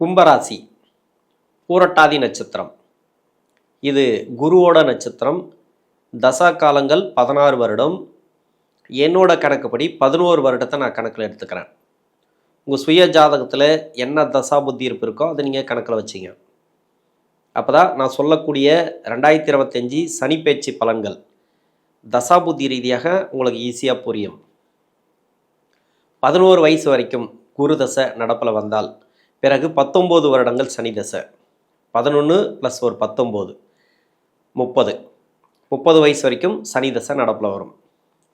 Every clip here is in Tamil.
கும்பராசி பூரட்டாதி நட்சத்திரம். இது குருவோட நட்சத்திரம். தசா காலங்கள் பதினாறு வருடம். என்னோட கணக்குப்படி பதினோரு வருடத்தை நான் கணக்கில் எடுத்துக்கிறேன். உங்கள் சுய ஜாதகத்தில் என்ன தசா புத்தி இருப்பு இருக்கோ அதை நீங்கள் கணக்கில் வச்சிங்க. அப்போ தான் நான் சொல்லக்கூடிய ரெண்டாயிரத்தி இருபத்தஞ்சி சனி பேச்சு பலன்கள் தசா புத்தி ரீதியாக உங்களுக்கு ஈஸியாக புரியும். பதினோரு வயசு வரைக்கும் குரு தசை நடப்பில் வந்தால் பிறகு பத்தொம்போது வருடங்கள் சனி தசை. பதினொன்று ப்ளஸ் ஒரு பத்தொம்போது. முப்பது. முப்பது வயசு வரைக்கும் சனி தசை நடப்பில் வரும்.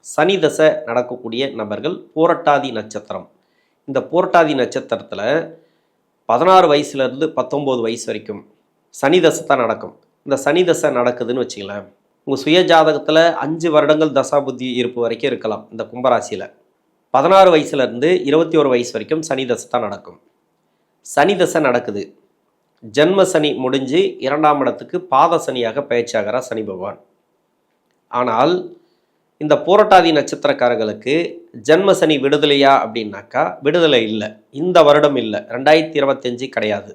சனி தசை நடக்கக்கூடிய நபர்கள் பூரட்டாதி நட்சத்திரம். இந்த பூரட்டாதி நட்சத்திரத்தில் பதினாறு வயசுலேருந்து பத்தொம்போது வயசு வரைக்கும் சனி தசை தான் நடக்கும். இந்த சனி தசை நடக்குதுன்னு வச்சுங்களேன் உங்கள் சுய ஜாதகத்தில் அஞ்சு வருடங்கள் தசா புத்தி இருப்பு வரைக்கும் இருக்கலாம் இந்த கும்பராசியில். பதினாறு வயசுலேருந்து இருபத்தி ஒரு வயசு வரைக்கும் சனி தசை தான் நடக்கும். சனி தசை நடக்குது. ஜென்ம சனி முடிஞ்சு இரண்டாம் இடத்துக்கு பாத சனியாக பயிற்சியாகிறார் சனி பகவான். ஆனால் இந்த போராட்டாதி நட்சத்திரக்காரர்களுக்கு ஜென்ம சனி விடுதலையா அப்படின்னாக்கா விடுதலை இல்லை. இந்த வருடம் இல்லை. ரெண்டாயிரத்தி இருபத்தஞ்சு கிடையாது.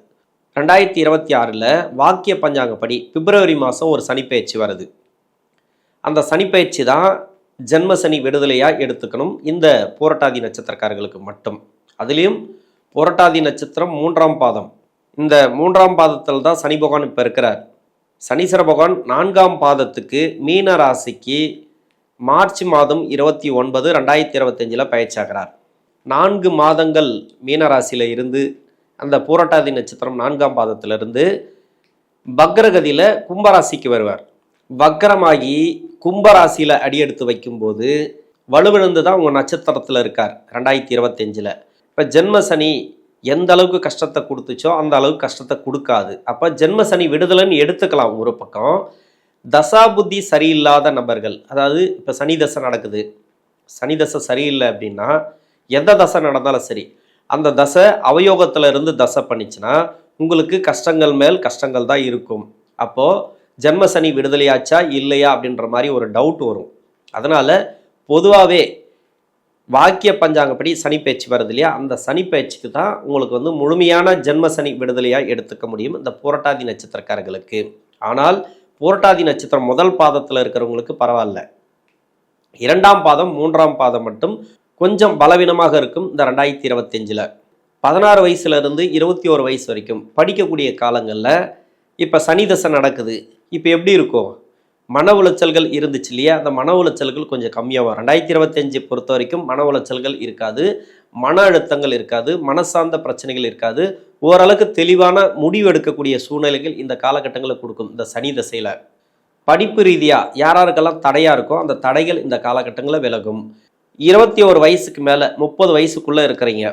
ரெண்டாயிரத்தி இருபத்தி ஆறில் வாக்கிய பஞ்சாங்கப்படி பிப்ரவரி மாதம் ஒரு சனிப்பயிற்சி வருது. அந்த சனிப்பயிற்சி தான் ஜென்ம சனி விடுதலையாக எடுத்துக்கணும் இந்த போராட்டாதி நட்சத்திரக்காரர்களுக்கு மட்டும். அதுலேயும் புரட்டாதி நட்சத்திரம் மூன்றாம் பாதம். இந்த மூன்றாம் பாதத்தில் தான் சனி பகவான் இப்போ இருக்கிறார். சனீஸ்வர பகவான் நான்காம் பாதத்துக்கு மீன ராசிக்கு மார்ச் மாதம் இருபத்தி ஒன்பது ரெண்டாயிரத்தி இருபத்தஞ்சில் பயிற்சியாகிறார். நான்கு மாதங்கள் மீன ராசியில் இருந்து அந்த பூரட்டாதி நட்சத்திரம் நான்காம் பாதத்திலிருந்து பக்ரகதியில் கும்பராசிக்கு வருவார். வக்கரமாகி கும்பராசியில் அடியெடுத்து வைக்கும்போது வலுவிழந்து தான் உங்கள் நட்சத்திரத்தில் இருக்கார் ரெண்டாயிரத்தி இருபத்தஞ்சில். இப்போ ஜென்ம சனி எந்த அளவுக்கு கஷ்டத்தை கொடுத்துச்சோ அந்த அளவுக்கு கஷ்டத்தை கொடுக்காது. அப்போ ஜென்ம சனி விடுதலைன்னு எடுத்துக்கலாம் ஒரு பக்கம். தசா புத்தி சரியில்லாத நபர்கள் அதாவது இப்போ சனி தசை நடக்குது. சனி தசை சரியில்லை அப்படின்னா எந்த தசை நடந்தாலும் சரி அந்த தசை அவயோகத்தில் இருந்து தசை பண்ணிச்சுன்னா உங்களுக்கு கஷ்டங்கள் மேல் கஷ்டங்கள் தான் இருக்கும். அப்போது ஜென்ம சனி விடுதலையாச்சா இல்லையா அப்படின்ற மாதிரி ஒரு டவுட் வரும். அதனால் பொதுவாகவே வாக்கிய பஞ்சாங்கப்படி சனி பயிற்சி வருது இல்லையா? அந்த சனி பயிற்சிக்கு தான் உங்களுக்கு வந்து முழுமையான ஜென்ம சனி விடுதலையாக எடுத்துக்க முடியும் இந்த புரட்டாதி நட்சத்திரக்காரர்களுக்கு. ஆனால் புரட்டாதி நட்சத்திரம் முதல் பாதத்தில் இருக்கிறவங்களுக்கு பரவாயில்ல. இரண்டாம் பாதம் மூன்றாம் பாதம் மட்டும் கொஞ்சம் பலவீனமாக இருக்கும் இந்த ரெண்டாயிரத்தி இருபத்தஞ்சில். பதினாறு வயசுலேருந்து இருபத்தி ஒரு வயசு வரைக்கும் படிக்கக்கூடிய காலங்களில் இப்போ சனி தசை நடக்குது. இப்போ எப்படி இருக்கும்? மன உளைச்சல்கள் இருந்துச்சு இல்லையா? அந்த மன உளைச்சல்கள் கொஞ்சம் கம்மியாகும் ரெண்டாயிரத்தி இருபத்தஞ்சு பொறுத்த வரைக்கும் மன உளைச்சல்கள் இருக்காது. மன அழுத்தங்கள் இருக்காது. மனசார்ந்த பிரச்சனைகள் இருக்காது. ஓரளவுக்கு தெளிவான முடிவு எடுக்கக்கூடிய சூழ்நிலைகள் இந்த காலகட்டங்களில் கொடுக்கும். இந்த சனி தசையில். படிப்பு ரீதியாக யாராருக்கெல்லாம் தடையாக இருக்கோ அந்த தடைகள் இந்த காலகட்டங்களில் விலகும். இருபத்தி ஒரு வயசுக்கு மேலே முப்பது வயசுக்குள்ளே இருக்கிறீங்க.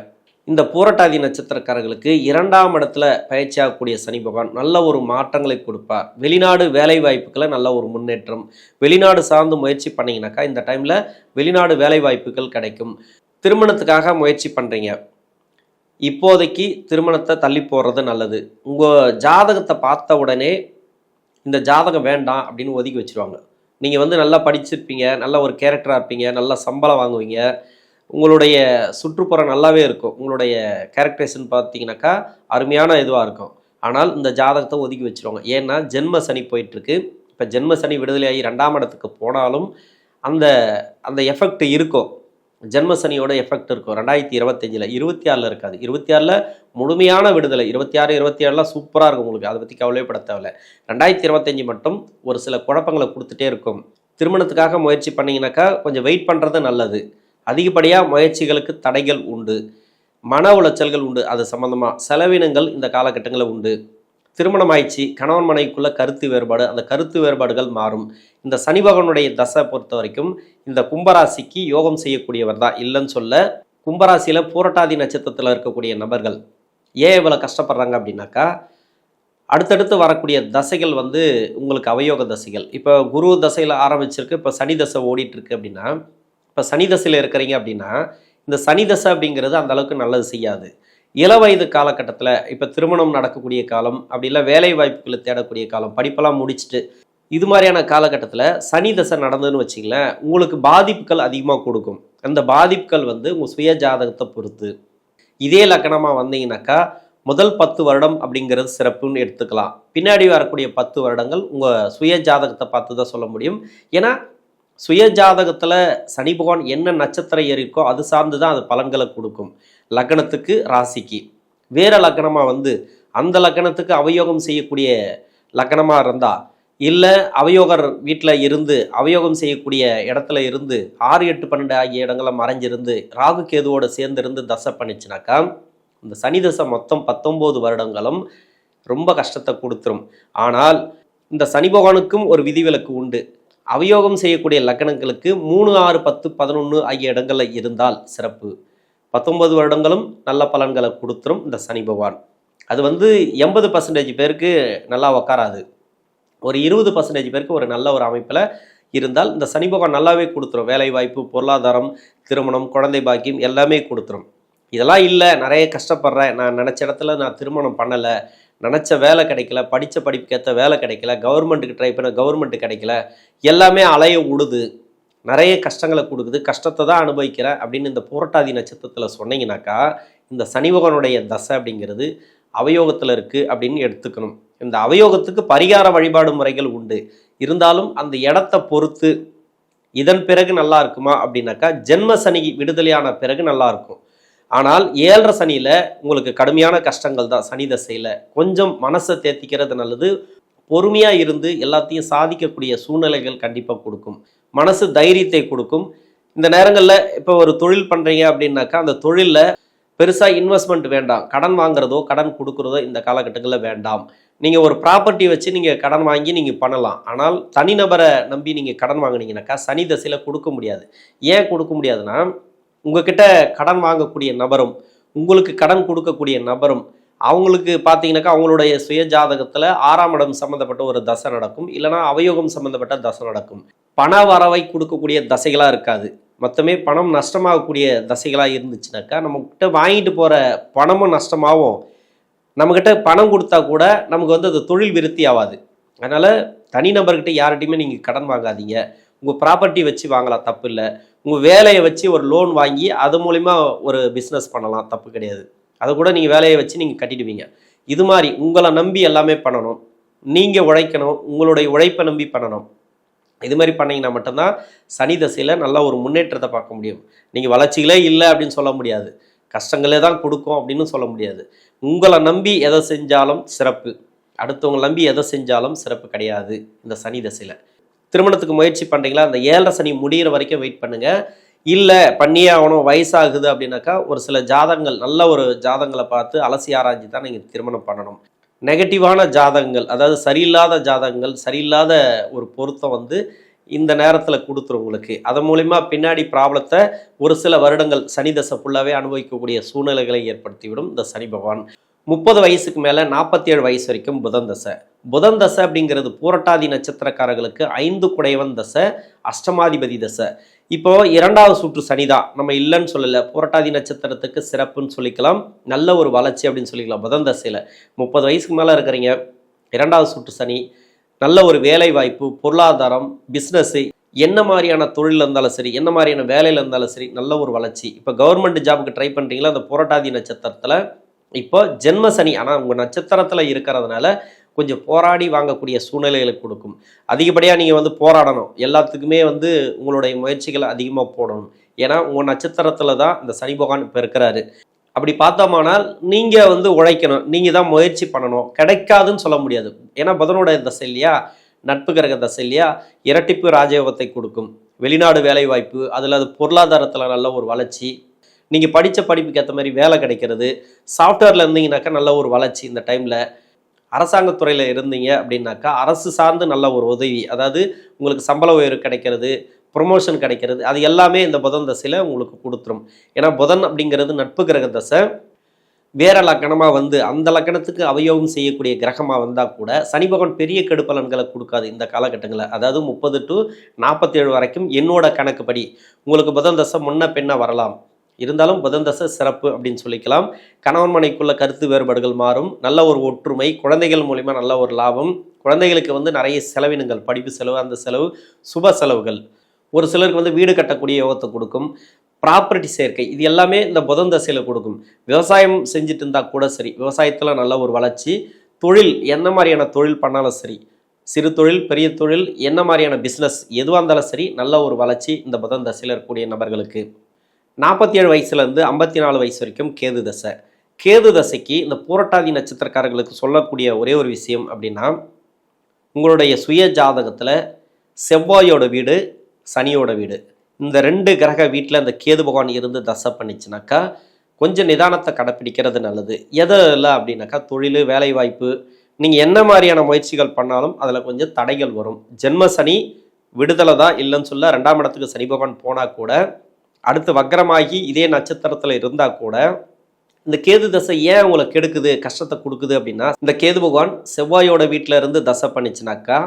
இந்த பூரட்டாதி நட்சத்திரக்காரர்களுக்கு இரண்டாம் இடத்துல பயிற்சியாகக்கூடிய சனி பகவான் நல்ல ஒரு மாற்றங்களை கொடுப்பார். வெளிநாடு வேலை வாய்ப்புகளை நல்ல ஒரு முன்னேற்றம். வெளிநாடு சார்ந்து முயற்சி பண்ணீங்கன்னாக்கா இந்த டைமில் வெளிநாடு வேலை வாய்ப்புகள் கிடைக்கும். திருமணத்துக்காக முயற்சி பண்ணுறீங்க இப்போதைக்கு திருமணத்தை தள்ளி போடுறது நல்லது. உங்கள் ஜாதகத்தை பார்த்த உடனே இந்த ஜாதகம் வேண்டாம் அப்படின்னு ஒதுக்கி வச்சிருவாங்க. நீங்கள் வந்து நல்லா படிச்சிருப்பீங்க நல்ல ஒரு கேரக்டராக இருப்பீங்க நல்ல சம்பளம் வாங்குவீங்க. உங்களுடைய சுற்றுப்புறம் நல்லாவே இருக்கும். உங்களுடைய கேரக்டரைசன் பார்த்தீங்கன்னாக்கா அருமையான இதுவாக இருக்கும். ஆனால் இந்த ஜாதகத்தை ஒதுக்கி வச்சிருவாங்க. ஏன்னா ஜென்ம சனி போயிட்டுருக்கு. இப்போ ஜென்ம சனி விடுதலையாகி ரெண்டாம் இடத்துக்கு போனாலும் அந்த அந்த எஃபெக்ட் இருக்கும். ஜென்ம சனியோட எஃபெக்ட் இருக்கும். ரெண்டாயிரத்தி இருபத்தஞ்சில் இருபத்தி ஆறில் இருக்காது. இருபத்தி ஆறில் முழுமையான விடுதலை. இருபத்தி ஆறு இருபத்தி ஏழுலாம் சூப்பராக இருக்கும் உங்களுக்கு. அதை பற்றி கவலைப்பட தேவையில்ல. ரெண்டாயிரத்தி இருபத்தஞ்சி மட்டும் ஒரு சில குழப்பங்களை கொடுத்துட்டே இருக்கும். திருமணத்துக்காக முயற்சி பண்ணிங்கனாக்கா கொஞ்சம் வெயிட் பண்ணுறது நல்லது. அதிகப்படியாக முயற்சிகளுக்கு தடைகள் உண்டு. மன உளைச்சல்கள் உண்டு. அது சம்மந்தமாக செலவினங்கள் இந்த காலகட்டங்களில் உண்டு. திருமணம் ஆயிடுச்சு கணவன் மனைவிக்குள்ள கருத்து வேறுபாடு. அந்த கருத்து வேறுபாடுகள் மாறும். இந்த சனி பகவனுடைய தசை பொறுத்த வரைக்கும் இந்த கும்பராசிக்கு யோகம் செய்யக்கூடியவர் தான். இல்லைன்னு சொல்ல கும்பராசியில் பூரட்டாதி நட்சத்திரத்தில் இருக்கக்கூடிய நபர்கள் ஏன் இவ்வளோ கஷ்டப்படுறாங்க அப்படின்னாக்கா அடுத்தடுத்து வரக்கூடிய தசைகள் வந்து உங்களுக்கு அவயோக தசைகள். இப்போ குரு தசையில் ஆரம்பிச்சிருக்கு. இப்போ சனி தசை ஓடிட்டுருக்கு அப்படின்னா இப்போ சனி தசையில் இருக்கிறீங்க அப்படின்னா இந்த சனி தசை அப்படிங்கிறது அந்த அளவுக்கு நல்லது செய்யாது. இள வயது காலகட்டத்தில் இப்போ திருமணம் நடக்கக்கூடிய காலம் அப்படி இல்லை வேலை வாய்ப்புகளை தேடக்கூடிய காலம் படிப்பெல்லாம் முடிச்சுட்டு இது மாதிரியான காலகட்டத்தில் சனி தசை நடந்ததுன்னு வச்சிங்களேன் உங்களுக்கு பாதிப்புகள் அதிகமாக கொடுக்கும். அந்த பாதிப்புகள் வந்து உங்கள் சுய ஜாதகத்தை பொறுத்து. இதே லக்கணமாக வந்தீங்கன்னாக்கா முதல் பத்து வருடம் அப்படிங்கிறது சிறப்புன்னு எடுத்துக்கலாம். பின்னாடி வரக்கூடிய பத்து வருடங்கள் உங்கள் சுய ஜாதகத்தை பார்த்து தான் சொல்ல முடியும். ஏன்னா சுய ஜாதகத்தில் சனி பகவான் என்ன நட்சத்திரம் இருக்கோ அது சார்ந்து தான் அது பலன்களை கொடுக்கும். லக்னத்துக்கு ராசிக்கு. வேற லக்னமாக வந்து அந்த லக்னத்துக்கு அவயோகம் செய்யக்கூடிய லக்னமாக இருந்தால் இல்லை அவயோகர் வீட்டில் இருந்து அவயோகம் செய்யக்கூடிய இடத்துல இருந்து ஆறு எட்டு பன்னெண்டு ஆகிய இடங்களை மறைஞ்சிருந்து ராகு கேதுவோடு சேர்ந்து இருந்து தசை பண்ணிச்சுனாக்கா இந்த சனி தசை மொத்தம் பத்தொம்போது வருடங்களும் ரொம்ப கஷ்டத்தை கொடுத்துரும். ஆனால் இந்த சனி பகவானுக்கும் ஒரு விதிவிலக்கு உண்டு. அவயோகம் செய்யக்கூடிய லக்னங்களுக்கு மூணு ஆறு பத்து பதினொன்று ஆகிய இடங்களில் இருந்தால் சிறப்பு. பத்தொன்பது வருடங்களும் நல்ல பலன்களை கொடுத்துரும் இந்த சனி பகவான். அது வந்து எண்பது பர்சன்டேஜ் பேருக்கு நல்லா உக்காராது. ஒரு இருபது பர்சன்டேஜ் பேருக்கு ஒரு நல்ல ஒரு அமைப்பில் இருந்தால் இந்த சனி பகவான் நல்லாவே கொடுத்துரும். வேலைவாய்ப்பு பொருளாதாரம் திருமணம் குழந்தை பாக்கியம் எல்லாமே கொடுத்துரும். இதெல்லாம் இல்லை நிறைய கஷ்டப்படுறேன். நான் நினச்ச இடத்துல நான் திருமணம் பண்ணலை. நினச்ச வேலை கிடைக்கல படித்த படிப்புக்கேற்ற வேலை கிடைக்கல கவர்மெண்ட்டுக்கு ட்ரை பண்ண கவர்மெண்ட்டு கிடைக்கல எல்லாமே அலைய விடுது நிறைய கஷ்டங்களை கொடுக்குது. கஷ்டத்தை தான் அனுபவிக்கிறேன் அப்படின்னு இந்த புரட்டாதி நட்சத்திரத்தில் சொன்னீங்கன்னாக்கா இந்த சனிபகவனுடைய தசை அப்படிங்கிறது அவயோகத்தில் இருக்குது அப்படின்னு எடுத்துக்கணும். இந்த அவயோகத்துக்கு பரிகார வழிபாடு முறைகள் உண்டு. இருந்தாலும் அந்த இடத்த பொறுத்து இதன் பிறகு நல்லா இருக்குமா அப்படின்னாக்கா ஜென்ம சனி விடுதலையான பிறகு நல்லா இருக்கும். ஆனால் ஏழரை சனியில் உங்களுக்கு கடுமையான கஷ்டங்கள் தான் சனி தசையில். கொஞ்சம் மனசை தேத்திக்கிறது நல்லது. பொறுமையாக இருந்து எல்லாத்தையும் சாதிக்கக்கூடிய சூழ்நிலைகள் கண்டிப்பாக கொடுக்கும். மனசு தைரியத்தை கொடுக்கும். இந்த நேரங்களில் இப்போ ஒரு தொழில் பண்ணுறீங்க அப்படின்னாக்கா அந்த தொழிலில் பெருசாக இன்வெஸ்ட்மெண்ட் வேண்டாம். கடன் வாங்குறதோ கடன் கொடுக்குறதோ இந்த காலகட்டங்களில் வேண்டாம். நீங்கள் ஒரு ப்ராப்பர்ட்டி வச்சு நீங்கள் கடன் வாங்கி நீங்கள் பண்ணலாம். ஆனால் தனிநபரை நம்பி நீங்கள் கடன் வாங்கினீங்கனாக்கா சனி தசையில் கொடுக்க முடியாது. ஏன் கொடுக்க முடியாதுன்னா உங்ககிட்ட கடன் வாங்கக்கூடிய நபரும் உங்களுக்கு கடன் கொடுக்கக்கூடிய நபரும் அவங்களுக்கு பார்த்தீங்கன்னாக்கா அவங்களுடைய சுய ஜாதகத்தில் ஆறாம் இடம் சம்மந்தப்பட்ட ஒரு தசை நடக்கும். இல்லைனா அவயோகம் சம்மந்தப்பட்ட தசை நடக்கும். பண வரவை கொடுக்கக்கூடிய தசைகளாக இருக்காது. மொத்தமே பணம் நஷ்டமாகக்கூடிய தசைகளாக இருந்துச்சுனாக்கா நம்மக்கிட்ட வாங்கிட்டு போகிற பணமும் நஷ்டமாகவும் நம்மக்கிட்ட பணம் கொடுத்தா கூட நமக்கு வந்து அது தொழில் விருத்தி ஆகாது அதனால் தனிநபர்கிட்ட யார்கிட்டையுமே நீங்கள் கடன் வாங்காதீங்க. உங்கள் ப்ராப்பர்ட்டி வச்சு வாங்கலாம் தப்பு இல்லை. உங்கள் வேலையை வச்சு ஒரு லோன் வாங்கி அது மூலிமா ஒரு பிஸ்னஸ் பண்ணலாம் தப்பு கிடையாது. அதை கூட நீங்கள் வேலையை வச்சு நீங்கள் கட்டிடுவீங்க. இது மாதிரி உங்களை நம்பி எல்லாமே பண்ணணும். நீங்கள் உழைக்கணும் உங்களுடைய உழைப்பை நம்பி பண்ணணும். இது மாதிரி பண்ணீங்கன்னா மட்டும்தான் சனி தசையில் நல்ல ஒரு முன்னேற்றத்தை பார்க்க முடியும். நீங்கள் வளர்ச்சிகளே இல்லை அப்படின்னு சொல்ல முடியாது. கஷ்டங்களே தான் கொடுக்கும் அப்படின்னு சொல்ல முடியாது. உங்களை நம்பி எதை செஞ்சாலும் சிறப்பு. அடுத்தவங்களை நம்பி எதை செஞ்சாலும் சிறப்பு கிடையாது இந்த சனி தசையில். திருமணத்துக்கு முயற்சி பண்ணுறீங்களா அந்த ஏழரை சனி முடிகிற வரைக்கும் வெயிட் பண்ணுங்கள் இல்லை பண்ணியே ஆகணும் வயசாகுது அப்படின்னாக்கா ஒரு சில ஜாதகங்கள் நல்ல ஒரு ஜாதகங்களை பார்த்து அலசி ஆராய்ச்சி தான் நீங்கள் திருமணம் பண்ணணும். நெகட்டிவான ஜாதகங்கள் அதாவது சரியில்லாத ஜாதகங்கள் சரியில்லாத ஒரு பொருத்தம் வந்து இந்த நேரத்தில் கொடுத்துரும் உங்களுக்கு. அதன் மூலிமா பின்னாடி ப்ராப்ளத்தை ஒரு சில வருடங்கள் சனி தசை ஃபுல்லாகவே அனுபவிக்கக்கூடிய சூழ்நிலைகளை ஏற்படுத்திவிடும் இந்த சனி பகவான். முப்பது வயசுக்கு மேலே நாற்பத்தி ஏழு வயசு வரைக்கும் புதன் தசை. புதன் தசை அப்படிங்கிறது பூரட்டாதி நட்சத்திரக்காரர்களுக்கு ஐந்து குடைவன் தசை அஷ்டமாதிபதி தசை. இப்போ இரண்டாவது சுற்று சனிதான் நம்ம இல்லைன்னு சொல்லலை. புரட்டாதி நட்சத்திரத்துக்கு சிறப்புன்னு சொல்லிக்கலாம். நல்ல ஒரு வளர்ச்சி அப்படின்னு சொல்லிக்கலாம் புதன் தசையில். முப்பது வயசுக்கு மேலே இருக்கிறீங்க. இரண்டாவது சுற்று சனி. நல்ல ஒரு வேலை வாய்ப்பு பொருளாதாரம் பிஸ்னஸ்ஸு என்ன மாதிரியான தொழில் இருந்தாலும் சரி என்ன மாதிரியான வேலையில் இருந்தாலும் சரி நல்ல ஒரு வளர்ச்சி. இப்போ கவர்மெண்ட் ஜாபுக்கு ட்ரை பண்ணுறீங்களா அந்த புரட்டாதி நட்சத்திரத்தில் இப்போ ஜென்ம சனி ஆனால் உங்கள் நட்சத்திரத்தில் இருக்கிறதுனால கொஞ்சம் போராடி வாங்கக்கூடிய சூழ்நிலைகளை கொடுக்கும். அதிகப்படியாக நீங்கள் வந்து போராடணும். எல்லாத்துக்குமே வந்து உங்களுடைய முயற்சிகளை அதிகமாக போடணும். ஏன்னா உங்கள் நட்சத்திரத்தில் தான் இந்த சனி பகவான் இப்போ இருக்கிறாரு. அப்படி பார்த்தோமானால் நீங்கள் வந்து உழைக்கணும். நீங்கள் தான் முயற்சி பண்ணணும். கிடைக்காதுன்னு சொல்ல முடியாது. ஏன்னா புதனோட தசை இல்லையா? நட்பு கிரக தசை இல்லையா? இரட்டிப்பு ராஜயோகத்தை கொடுக்கும். வெளிநாடு வேலைவாய்ப்பு அதில் அது பொருளாதாரத்தில் நல்ல ஒரு வளர்ச்சி நீங்கள் படித்த படிப்புக்கு ஏற்ற மாதிரி வேலை கிடைக்கிறது. சாஃப்ட்வேரில் இருந்தீங்கன்னாக்கா நல்ல ஒரு வளர்ச்சி இந்த டைமில் அரசாங்கத்துறையில் இருந்தீங்க அப்படின்னாக்கா அரசு சார்ந்து நல்ல ஒரு உதவி அதாவது உங்களுக்கு சம்பள உயர்வு கிடைக்கிறது ப்ரொமோஷன் கிடைக்கிறது அது எல்லாமே இந்த புதன் தசையில் உங்களுக்கு கொடுத்துரும். ஏன்னா புதன் அப்படிங்கிறது நட்பு கிரக தசை. வேற லக்கணமாக வந்து அந்த லக்கணத்துக்கு அவயோகம் செய்யக்கூடிய கிரகமாக வந்தால் கூட சனி பகவான் பெரிய கெடுப்பலன்களை கொடுக்காது இந்த காலகட்டங்களில். அதாவது முப்பது டு நாற்பத்தேழு வரைக்கும் என்னோட கணக்குப்படி உங்களுக்கு புதன் தசை முன்ன பின்ன வரலாம். இருந்தாலும் புதன் தசை சிறப்பு அப்படின்னு சொல்லிக்கலாம். கணவன் மனைக்குள்ள கருத்து வேறுபாடுகள் மாறும். நல்ல ஒரு ஒற்றுமை குழந்தைகள் மூலிமா நல்ல ஒரு லாபம். குழந்தைகளுக்கு வந்து நிறைய செலவினங்கள் படிப்பு செலவு அந்த செலவு சுப செலவுகள். ஒரு சிலருக்கு வந்து வீடு கட்டக்கூடிய யோகத்தை கொடுக்கும். ப்ராப்பர்ட்டி சேர்க்கை இது எல்லாமே இந்த புதன் தசையில் கொடுக்கும். விவசாயம் செஞ்சுட்டு இருந்தால் கூட சரி. விவசாயத்தில் நல்ல ஒரு வளர்ச்சி. தொழில் என்ன மாதிரியான தொழில் பண்ணாலும் சரி. சிறு தொழில் பெரிய தொழில் என்ன மாதிரியான பிஸ்னஸ் எதுவாக இருந்தாலும் சரி நல்ல ஒரு வளர்ச்சி இந்த புதன் தசையில் இருக்கக்கூடிய நபர்களுக்கு. நாற்பத்தி ஏழு வயசுலேருந்து ஐம்பத்தி நாலு வயசு வரைக்கும் கேது தசை. கேது தசைக்கு இந்த பூரட்டாதி நட்சத்திரக்காரர்களுக்கு சொல்லக்கூடிய ஒரே ஒரு விஷயம் அப்படின்னா உங்களுடைய சுய ஜாதகத்தில் செவ்வாயோட வீடு சனியோட வீடு. இந்த ரெண்டு கிரக வீட்டில் இந்த கேது பகவான் இருந்து தசை பண்ணிச்சுனாக்கா கொஞ்சம் நிதானத்தை கடைப்பிடிக்கிறது நல்லது. எது இல்லை அப்படின்னாக்கா தொழில் வேலைவாய்ப்பு நீங்கள் என்ன மாதிரியான முயற்சிகள் பண்ணாலும் அதில் கொஞ்சம் தடைகள் வரும். ஜென்ம சனி விடுதலை தான் இல்லைன்னு சொல்ல ரெண்டாம் இடத்துக்கு சனி பகவான் போனால் கூட அடுத்து வக்கரமாகி இதே நட்சத்திரத்தில் இருந்தால் கூட இந்த கேது தசை ஏன் உங்களுக்கு கெடுக்குது கஷ்டத்தை கொடுக்குது அப்படின்னா இந்த கேது பகவான் செவ்வாயோட வீட்டில் இருந்து தசை பண்ணிச்சுனாக்கா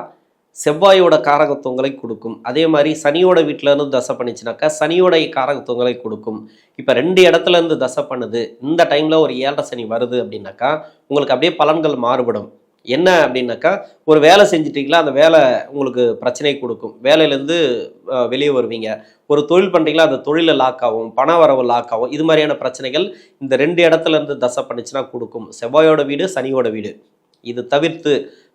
செவ்வாயோட காரகத்துவங்களை கொடுக்கும். அதே மாதிரி சனியோட வீட்டில் இருந்து தசை பண்ணிச்சுனாக்கா சனியோட காரகத்துவங்களை கொடுக்கும். இப்போ ரெண்டு இடத்துல இருந்து தசை பண்ணுது இந்த டைமில் ஒரு ஏழரை சனி வருது அப்படின்னாக்கா உங்களுக்கு அப்படியே பலன்கள் மாறுபடும். என்ன அப்படின்னாக்கா ஒரு வேலை செஞ்சிட்டிங்களா அந்த வேலை உங்களுக்கு பிரச்சனை கொடுக்கும். வேலையிலேருந்து வெளியே வருவீங்க. ஒரு தொழில் பண்ணுறீங்களா அந்த தொழிலில் லாக் ஆகும் பண வரவு லாக் ஆகும். இது மாதிரியான பிரச்சனைகள் இந்த ரெண்டு இடத்துல இருந்து தசை பண்ணிச்சுன்னா கொடுக்கும். செவ்வாயோட வீடு சனியோட வீடு. இது தவிர்த்து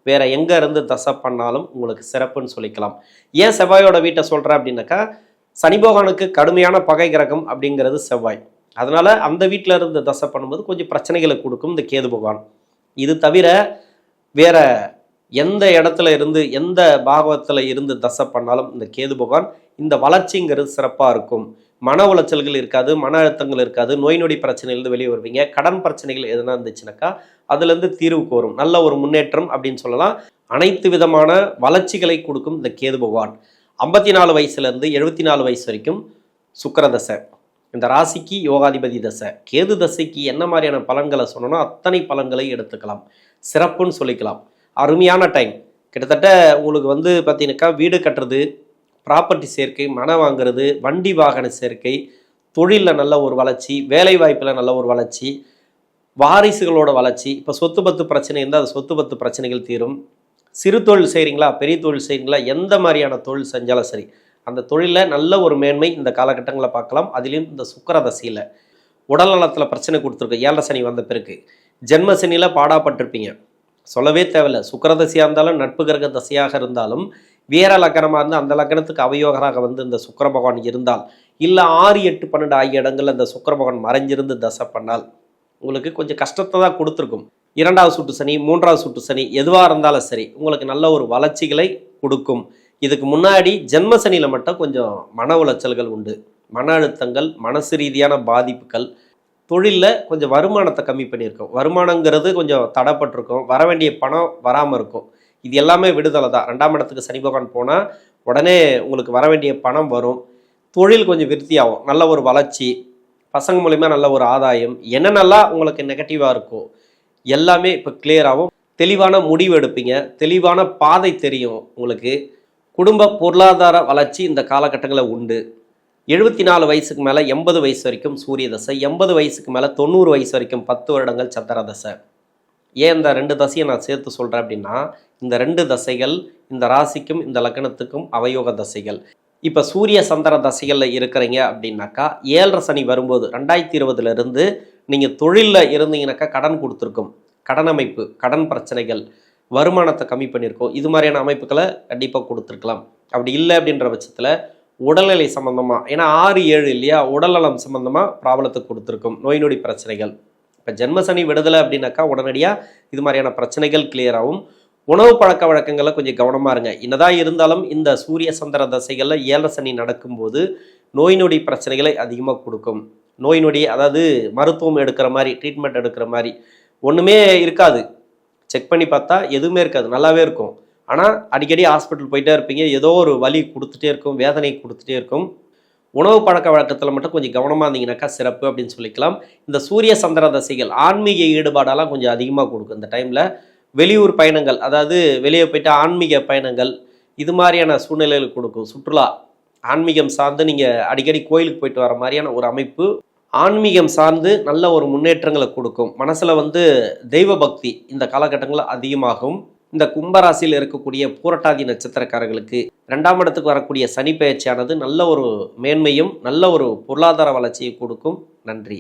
வேற எங்க இருந்து தசை பண்ணாலும் உங்களுக்கு சிறப்புன்னு சொல்லிக்கலாம். ஏன் செவ்வாயோட வீட்டை சொல்றேன் அப்படின்னாக்கா சனிபகவானுக்கு கடுமையான பகை கிரகம் அப்படிங்கிறது செவ்வாய். அதனால அந்த வீட்டில இருந்து தசை பண்ணும்போது கொஞ்சம் பிரச்சனைகளை கொடுக்கும் இந்த கேது பகவான். இது தவிர வேற எந்த இடத்துல இருந்து எந்த பாகவத்தில் இருந்து தசை பண்ணாலும் இந்த கேது பகவான் இந்த வளர்ச்சிங்கிறது சிறப்பாக இருக்கும். மன உளைச்சல்கள் இருக்காது மன அழுத்தங்கள் இருக்காது நோய் நொடி பிரச்சனையிலேருந்து வெளியே வருவீங்க. கடன் பிரச்சனைகள் எதுனா இருந்துச்சுனாக்கா அதுலேருந்து தீர்வுக்கு வரும் நல்ல ஒரு முன்னேற்றம் அப்படின்னு சொல்லலாம். அனைத்து விதமான வளர்ச்சிகளை கொடுக்கும் இந்த கேது பகவான். ஐம்பத்தி நாலு வயசுலேருந்து எழுபத்தி நாலு வயசு வரைக்கும் சுக்கரதசை இந்த ராசிக்கு யோகாதிபதி தசை. கேது தசைக்கு என்ன மாதிரியான பலன்களை சொன்னோன்னா அத்தனை பலன்களை எடுத்துக்கலாம். சிறப்புன்னு சொல்லிக்கலாம். அருமையான டைம் கிட்டத்தட்ட உங்களுக்கு வந்து பார்த்தீங்கன்னாக்கா வீடு கட்டுறது ப்ராப்பர்ட்டி சேர்க்கை மனம் வாங்குறது வண்டி வாகன சேர்க்கை தொழிலில் நல்ல ஒரு வளர்ச்சி வேலை வாய்ப்பில் நல்ல ஒரு வளர்ச்சி வாரிசுகளோட வளர்ச்சி. இப்போ சொத்து பத்து பிரச்சனை இருந்தால் அது சொத்து பத்து பிரச்சனைகள் தீரும். சிறு தொழில் செய்கிறீங்களா பெரிய தொழில் செய்கிறீங்களா எந்த மாதிரியான தொழில் செஞ்சாலும் சரி அந்த தொழிலில் நல்ல ஒரு மேன்மை இந்த காலகட்டங்களை பார்க்கலாம். அதுலேயும் இந்த சுக்கர தசையில் உடல் நலத்தில் பிரச்சனை கொடுத்துருக்கு. ஏழரை சனி வந்த பிறகு. ஜென்ம சனியில் பாடாப்பட்டிருப்பீங்க. சொல்லவே தேவையில்ல. சுக்கரதசையாக இருந்தாலும் நட்பு கிரக தசையாக இருந்தாலும் வேற லக்கணமாக இருந்து அந்த லக்கணத்துக்கு அவயோகராக வந்து இந்த சுக்கர பகவான் இருந்தால் இல்லை ஆறு எட்டு பன்னெண்டு ஆகிய இடங்களில் இந்த சுக்கர பகவான் மறைஞ்சிருந்து தசை பண்ணால் உங்களுக்கு கொஞ்சம் கஷ்டத்தை தான் கொடுத்துருக்கும். இரண்டாவது சுட்டு சனி மூன்றாவது சுட்டு சனி எதுவாக இருந்தாலும் சரி உங்களுக்கு நல்ல ஒரு வளர்ச்சிகளை கொடுக்கும். இதுக்கு முன்னாடி ஜென்ம சனியில் மட்டும் கொஞ்சம் மன உளைச்சல்கள் உண்டு. மன அழுத்தங்கள் மனசு ரீதியான பாதிப்புகள் தொழிலில் கொஞ்சம் வருமானத்தை கம்மி பண்ணியிருக்கோம். வருமானங்கிறது கொஞ்சம் தடைப்பட்டிருக்கும். வர வேண்டிய பணம் வராமல் இருக்கும். இது எல்லாமே விடுதலை தான். ரெண்டாம் இடத்துக்கு சனி பகவான் போனால் உடனே உங்களுக்கு வர வேண்டிய பணம் வரும். தொழில் கொஞ்சம் விருத்தியாகும் நல்ல ஒரு வளர்ச்சி பசங்க மூலிமா நல்ல ஒரு ஆதாயம் என்னென்னலாம் உங்களுக்கு நெகட்டிவாக இருக்கோ எல்லாமே இப்போ கிளியராகவும் தெளிவான முடிவு எடுப்பீங்க. தெளிவான பாதை தெரியும் உங்களுக்கு. குடும்ப பொருளாதார வளர்ச்சி இந்த காலகட்டங்களில் உண்டு. எழுபத்தி நாலு வயசுக்கு மேலே எண்பது வயசு வரைக்கும் சூரிய தசை எண்பது வயசுக்கு மேலே தொண்ணூறு வயசு வரைக்கும் பத்து வருடங்கள் சந்திர தசை ஏன் இந்த ரெண்டு தசையை நான் சேர்த்து சொல்கிறேன் அப்படின்னா இந்த ரெண்டு தசைகள் இந்த ராசிக்கும் இந்த லக்னத்துக்கும் அவயோக தசைகள். இப்போ சூரிய சந்திர தசைகளில் இருக்கிறீங்க அப்படின்னாக்கா ஏழரை சனி வரும்போது ரெண்டாயிரத்தி இருபதுலேருந்து நீங்கள் தொழிலில் இருந்தீங்கன்னாக்கா கடன் கொடுத்துருக்கும். கடன் அமைப்பு கடன் பிரச்சனைகள் வருமானத்தை கம்மி பண்ணியிருக்கோம். இது மாதிரியான அமைப்புகளை கண்டிப்பாக கொடுத்துருக்கலாம். அப்படி இல்லை அப்படின்ற பட்சத்தில் உடல்நிலை சம்மந்தமாக ஏன்னா ஆறு ஏழு இல்லையா? உடல்நலம் சம்மந்தமாக ப்ராப்ளத்தை கொடுத்துருக்கும். நோய் நொடி பிரச்சனைகள். இப்போ ஜென்மசனி விடுதலை அப்படின்னாக்கா உடனடியாக இது மாதிரியான பிரச்சனைகள் கிளியராகவும் உணவு பழக்க வழக்கங்களில் கொஞ்சம் கவனமாக இருங்க. என்னதான் இருந்தாலும் இந்த சூரிய சந்திர தசைகளில் ஏழரை சனி நடக்கும்போது நோய் நொடி பிரச்சனைகளை அதிகமாக கொடுக்கும். நோய் நொடி அதாவது மருத்துவம் எடுக்கிற மாதிரி ட்ரீட்மெண்ட் எடுக்கிற மாதிரி ஒன்றுமே இருக்காது. செக் பண்ணி பார்த்தா எதுவுமே இருக்காது. நல்லாவே இருக்கும். ஆனால் அடிக்கடி ஹாஸ்பிட்டல் போயிட்டே இருப்பீங்க. ஏதோ ஒரு வலி கொடுத்துட்டே இருக்கும் வேதனை கொடுத்துட்டே இருக்கும். உணவு பழக்க வழக்கத்தில் மட்டும் கொஞ்சம் கவனமாக இருந்தீங்கன்னாக்கா சிறப்பு அப்படின்னு சொல்லிக்கலாம். இந்த சூரிய சந்திர தசைகள் ஆன்மீக ஈடுபாடெல்லாம் கொஞ்சம் அதிகமாக கொடுக்கும். இந்த டைமில் வெளியூர் பயணங்கள் அதாவது வெளியே போயிட்டு ஆன்மீக பயணங்கள் இது மாதிரியான சூழ்நிலைகள் கொடுக்கும். சுற்றுலா ஆன்மீகம் சார்ந்து நீங்கள் அடிக்கடி கோயிலுக்கு போயிட்டு வர மாதிரியான ஒரு அமைப்பு ஆன்மீகம் சார்ந்து நல்ல ஒரு முன்னேற்றங்களை கொடுக்கும். மனசில் வந்து தெய்வ பக்தி இந்த காலகட்டங்களில் அதிகமாகும். இந்த கும்பராசியில் இருக்கக்கூடிய பூரட்டாதி நட்சத்திரக்காரர்களுக்கு ரெண்டாம் இடத்துக்கு வரக்கூடிய சனி பயிற்சியானது நல்ல ஒரு மேன்மையும் நல்ல ஒரு பொருளாதார வளர்ச்சியை கொடுக்கும். நன்றி.